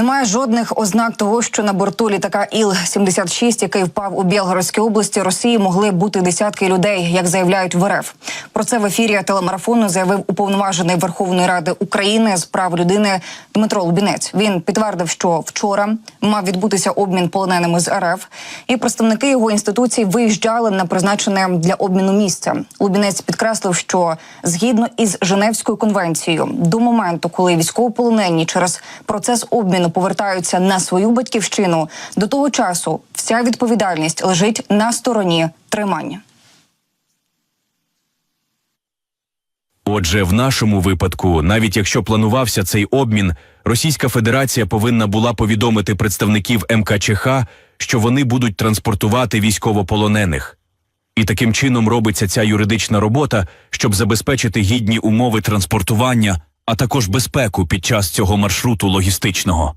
Немає жодних ознак того, що на борту літака Іл-76, який впав у Білгородській області Росії, могли бути десятки людей, як заявляють в РФ. Про це в ефірі телемарафону заявив уповноважений Верховної Ради України з прав людини Дмитро Лубінець. Він підтвердив, що вчора мав відбутися обмін полоненими з РФ, і представники його інституцій виїжджали на призначене для обміну місце. Лубінець підкреслив, що згідно із Женевською конвенцією, до моменту, коли військовополонені через процес обміну повертаються на свою батьківщину, до того часу вся відповідальність лежить на стороні тримання. Отже, в нашому випадку, навіть якщо планувався цей обмін, Російська Федерація повинна була повідомити представників МКЧХ, що вони будуть транспортувати військовополонених. І таким чином робиться ця юридична робота, щоб забезпечити гідні умови транспортування, а також безпеку під час цього маршруту логістичного.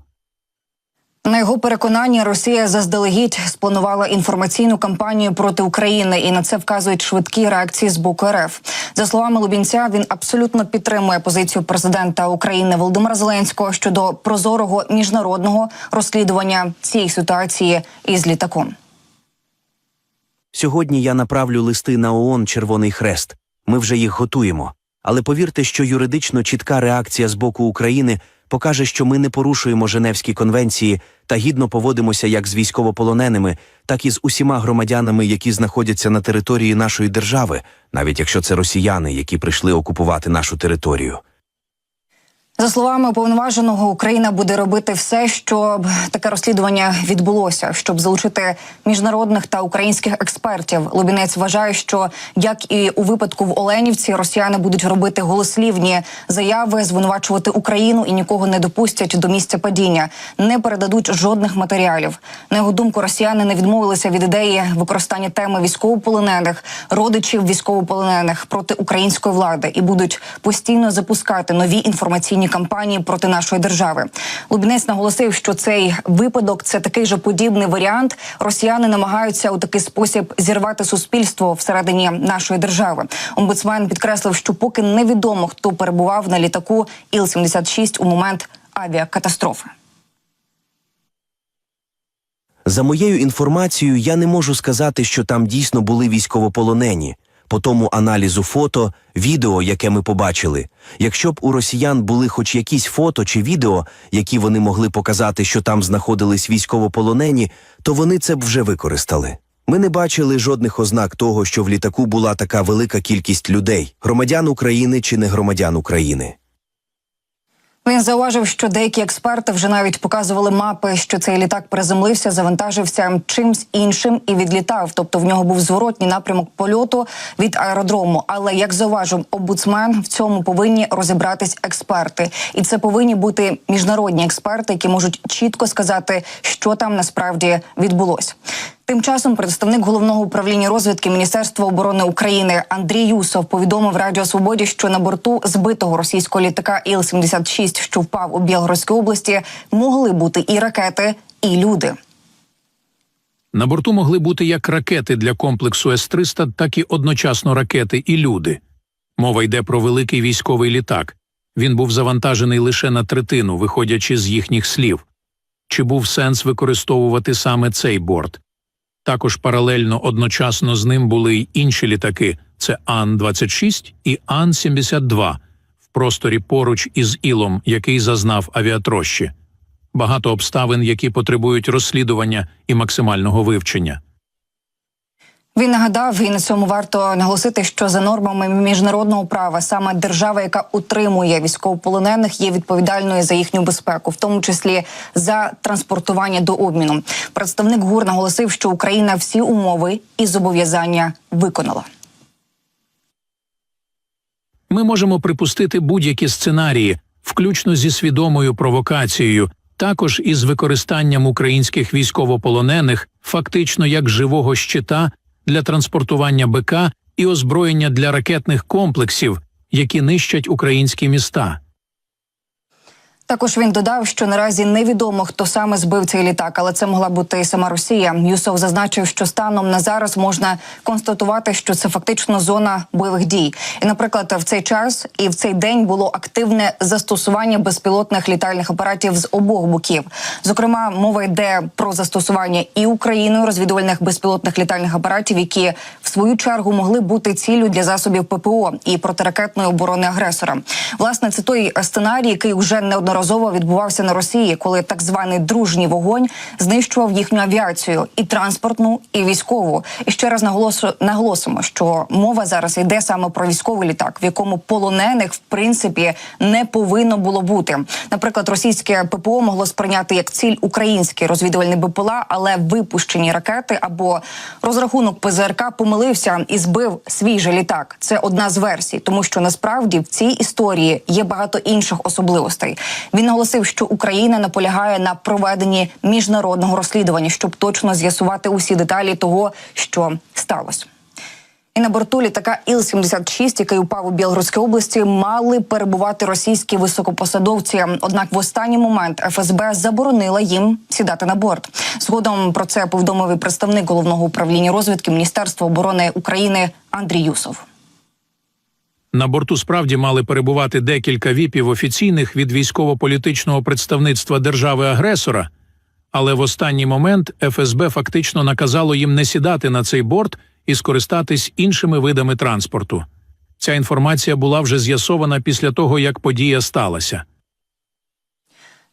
На його переконання, Росія заздалегідь спланувала інформаційну кампанію проти України, і на це вказують швидкі реакції з боку РФ. За словами Лубінця, він абсолютно підтримує позицію президента України Володимира Зеленського щодо прозорого міжнародного розслідування цієї ситуації із літаком. Сьогодні я направлю листи на ООН Червоний Хрест. Ми вже їх готуємо. Але повірте, що юридично чітка реакція з боку України покаже, що ми не порушуємо Женевські конвенції та гідно поводимося як з військовополоненими, так і з усіма громадянами, які знаходяться на території нашої держави, навіть якщо це росіяни, які прийшли окупувати нашу територію. За словами уповноваженого, Україна буде робити все, щоб таке розслідування відбулося, щоб залучити міжнародних та українських експертів. Лубінець вважає, що як і у випадку в Оленівці, росіяни будуть робити голослівні заяви, звинувачувати Україну і нікого не допустять до місця падіння, не передадуть жодних матеріалів. На його думку, росіяни не відмовилися від ідеї використання теми військовополонених, родичів військовополонених проти української влади і будуть постійно запускати нові інформаційні кампанії проти нашої держави. Лубінець наголосив, що цей випадок це такий же подібний варіант. Росіяни намагаються у такий спосіб зірвати суспільство всередині нашої держави. Омбудсмен підкреслив, що поки невідомо хто перебував на літаку Іл-76 у момент авіакатастрофи. За моєю інформацією, я не можу сказати, що там дійсно були військовополонені. По тому аналізу фото, відео, яке ми побачили. Якщо б у росіян були хоч якісь фото чи відео, які вони могли показати, що там знаходились військовополонені, то вони це б вже використали. Ми не бачили жодних ознак того, що в літаку була така велика кількість людей, громадян України чи не громадян України. Він зауважив, що деякі експерти вже навіть показували мапи, що цей літак приземлився, завантажився чимсь іншим і відлітав. Тобто в нього був зворотній напрямок польоту від аеродрому. Але як зауважив омбудсмен, в цьому повинні розібратись експерти, і це повинні бути міжнародні експерти, які можуть чітко сказати, що там насправді відбулось. Тим часом представник головного управління розвідки Міністерства оборони України Андрій Юсов повідомив Радіо Свободі, що на борту збитого російського літака Іл-76, що впав у Білгородській області, могли бути і ракети, і люди. На борту могли бути як ракети для комплексу С-300, так і одночасно ракети і люди. Мова йде про великий військовий літак. Він був завантажений лише на третину, виходячи з їхніх слів. Чи був сенс використовувати саме цей борт? Також паралельно одночасно з ним були й інші літаки: це Ан-26 і Ан-72 в просторі поруч із Ілом, який зазнав авіатрощі. Багато обставин, які потребують розслідування і максимального вивчення. Він нагадав, і на цьому варто наголосити, що за нормами міжнародного права саме держава, яка утримує військовополонених, є відповідальною за їхню безпеку, в тому числі за транспортування до обміну. Представник ГУР наголосив, що Україна всі умови і зобов'язання виконала. Ми можемо припустити будь-які сценарії, включно зі свідомою провокацією, також із використанням українських військовополонених, фактично як живого щита для транспортування БК і озброєння для ракетних комплексів, які нищать українські міста. Також він додав, що наразі невідомо, хто саме збив цей літак, але це могла бути і сама Росія. Юсов зазначив, що станом на зараз можна констатувати, що це фактично зона бойових дій. І, наприклад, в цей час і в цей день було активне застосування безпілотних літальних апаратів з обох боків. Зокрема, мова йде про застосування і Україною розвідувальних безпілотних літальних апаратів, які в свою чергу могли бути ціллю для засобів ППО і протиракетної оборони агресора. Власне, це той сценарій, який вже неодноразово відбувався на Росії, коли так званий дружній вогонь знищував їхню авіацію і транспортну, і військову. І ще раз наголошу наголосимо, що мова зараз йде саме про військовий літак, в якому полонених в принципі не повинно було бути. Наприклад, російське ППО могло сприйняти як ціль український розвідувальний БПЛА, але випущені ракети або розрахунок ПЗРК помилився і збив свій же літак. Це одна з версій, тому що насправді в цій історії є багато інших особливостей. Він наголосив, що Україна наполягає на проведенні міжнародного розслідування, щоб точно з'ясувати усі деталі того, що сталося. І на борту літака Іл-76, який упав у Білгородській області, мали перебувати російські високопосадовці. Однак в останній момент ФСБ заборонила їм сідати на борт. Згодом про це повідомив представник головного управління розвідки Міністерства оборони України Андрій Юсов. На борту справді мали перебувати декілька віпів офіційних від військово-політичного представництва держави-агресора, але в останній момент ФСБ фактично наказало їм не сідати на цей борт і скористатись іншими видами транспорту. Ця інформація була вже з'ясована після того, як подія сталася.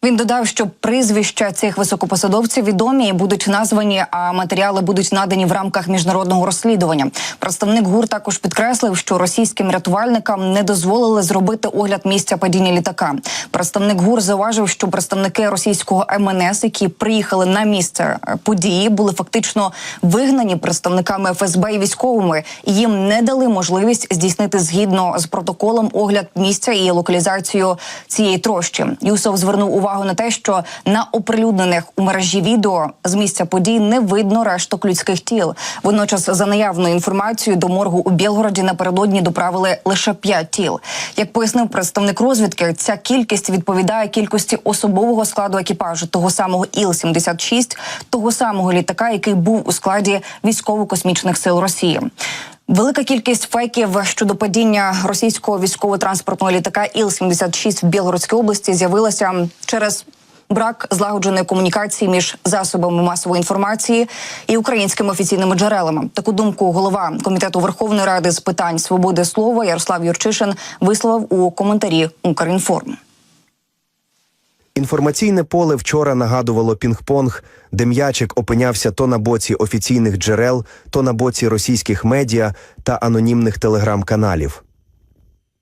Він додав, що прізвища цих високопосадовців відомі і будуть названі, а матеріали будуть надані в рамках міжнародного розслідування. Представник ГУР також підкреслив, що російським рятувальникам не дозволили зробити огляд місця падіння літака. Представник ГУР зауважив, що представники російського МНС, які приїхали на місце е, події, були фактично вигнані представниками ФСБ і військовими. І їм не дали можливість здійснити згідно з протоколом огляд місця і локалізацію цієї трощі. Юсов звернув увагу на те, що на оприлюднених у мережі відео з місця подій не видно решток людських тіл. Водночас, за наявною інформацією, до моргу у Білгороді напередодні доправили лише п'ять тіл. Як пояснив представник розвідки, ця кількість відповідає кількості особового складу екіпажу того самого Іл-76, того самого літака, який був у складі військово-космічних сил Росії. Велика кількість фейків щодо падіння російського військово-транспортного літака Іл-76 в Білгородській області з'явилася через брак злагодженої комунікації між засобами масової інформації і українськими офіційними джерелами. Таку думку голова комітету Верховної Ради з питань свободи слова Ярослав Юрчишин висловив у коментарі Укрінформ. Інформаційне поле вчора нагадувало пінг-понг, де м'ячик опинявся то на боці офіційних джерел, то на боці російських медіа та анонімних телеграм-каналів.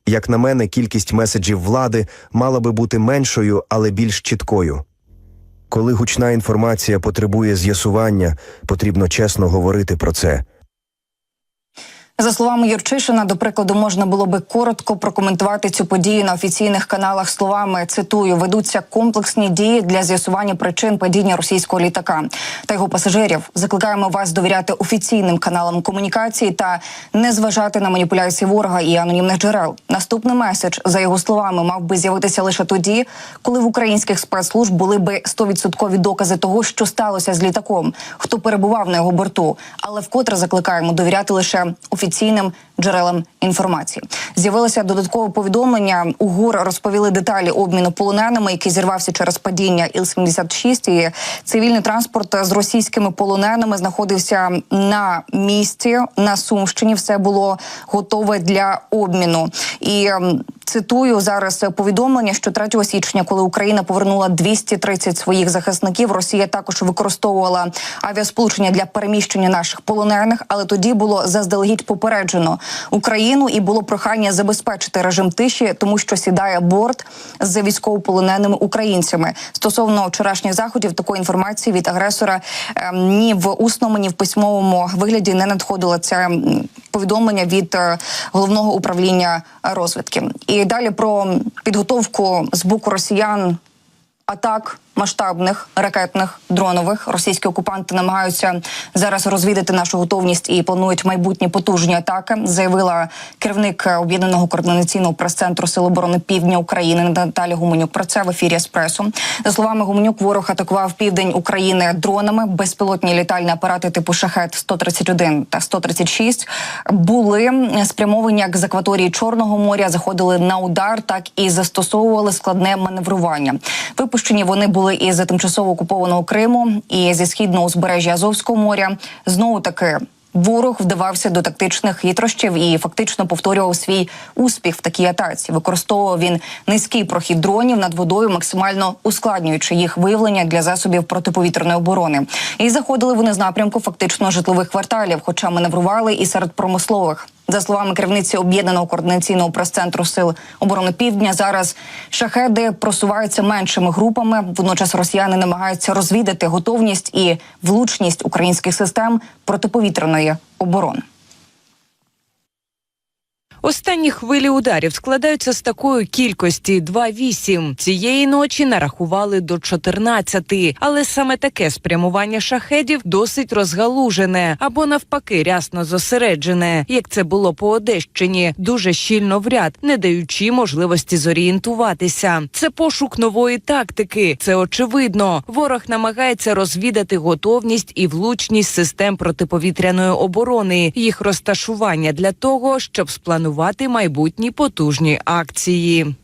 Як на мене, кількість меседжів влади мала би бути меншою, але більш чіткою. Коли гучна інформація потребує з'ясування, потрібно чесно говорити про це. За словами Юрчишина, до прикладу, можна було би коротко прокоментувати цю подію на офіційних каналах словами цитую: ведуться комплексні дії для з'ясування причин падіння російського літака та його пасажирів. Закликаємо вас довіряти офіційним каналам комунікації та не зважати на маніпуляції ворога і анонімних джерел. Наступний меседж, за його словами, мав би з'явитися лише тоді, коли в українських спецслужб були би 100% докази того, що сталося з літаком, хто перебував на його борту. Але вкотре закликаємо довіряти лише офіційним офіційним джерелам інформації. З'явилося додаткове повідомлення. У ГУР розповіли деталі обміну полоненими, який зірвався через падіння Іл-76. І цивільний транспорт з російськими полоненими знаходився на місці на Сумщині. Все було готове для обміну. І ем, цитую зараз повідомлення, що 3 січня, коли Україна повернула 230 своїх захисників, Росія також використовувала авіасполучення для переміщення наших полонених, але тоді було заздалегідь попереджено Україну і було прохання забезпечити режим тиші, тому що сідає борт з військовополоненими українцями. Стосовно вчорашніх заходів, такої інформації від агресора ем, ні в усному, ні в письмовому вигляді не надходило це повідомлення від е, головного управління розвідки. І далі про підготовку з боку росіян атак масштабних ракетних дронових. Російські окупанти намагаються зараз розвідати нашу готовність і планують майбутні потужні атаки. Заявила керівник об'єднаного координаційного прес-центру Сил оборони Півдня України Наталя Гуменюк. Про це в ефірі Еспресо. За словами Гуменюк, ворог атакував південь України дронами. Безпілотні літальні апарати типу Шахет 131 та 136 були спрямовані як з акваторії Чорного моря, заходили на удар, так і застосовували складне маневрування. Випущені вони були із тимчасово окупованого Криму і зі східного узбережжя Азовського моря. Знову таки. Ворог вдавався до тактичних хитрощів і фактично повторював свій успіх в такій атаці. Використовував він низький прохід дронів над водою, максимально ускладнюючи їх виявлення для засобів протиповітряної оборони. І заходили вони з напрямку фактично житлових кварталів, хоча маневрували і серед промислових. За словами керівниці об'єднаного координаційного прес-центру сил оборони Півдня, зараз шахеди просуваються меншими групами. Водночас росіяни намагаються розвідати готовність і влучність українських систем протиповітряної оборони. Останні хвилі ударів складаються з такої кількості 2-8. Цієї ночі нарахували до 14. Але саме таке спрямування шахедів досить розгалужене або навпаки рясно зосереджене, як це було по Одещині, дуже щільно в ряд, не даючи можливості зорієнтуватися. Це пошук нової тактики. Це очевидно. Ворог намагається розвідати готовність і влучність систем протиповітряної оборони, їх розташування для того, щоб спланувати майбутні потужні акції.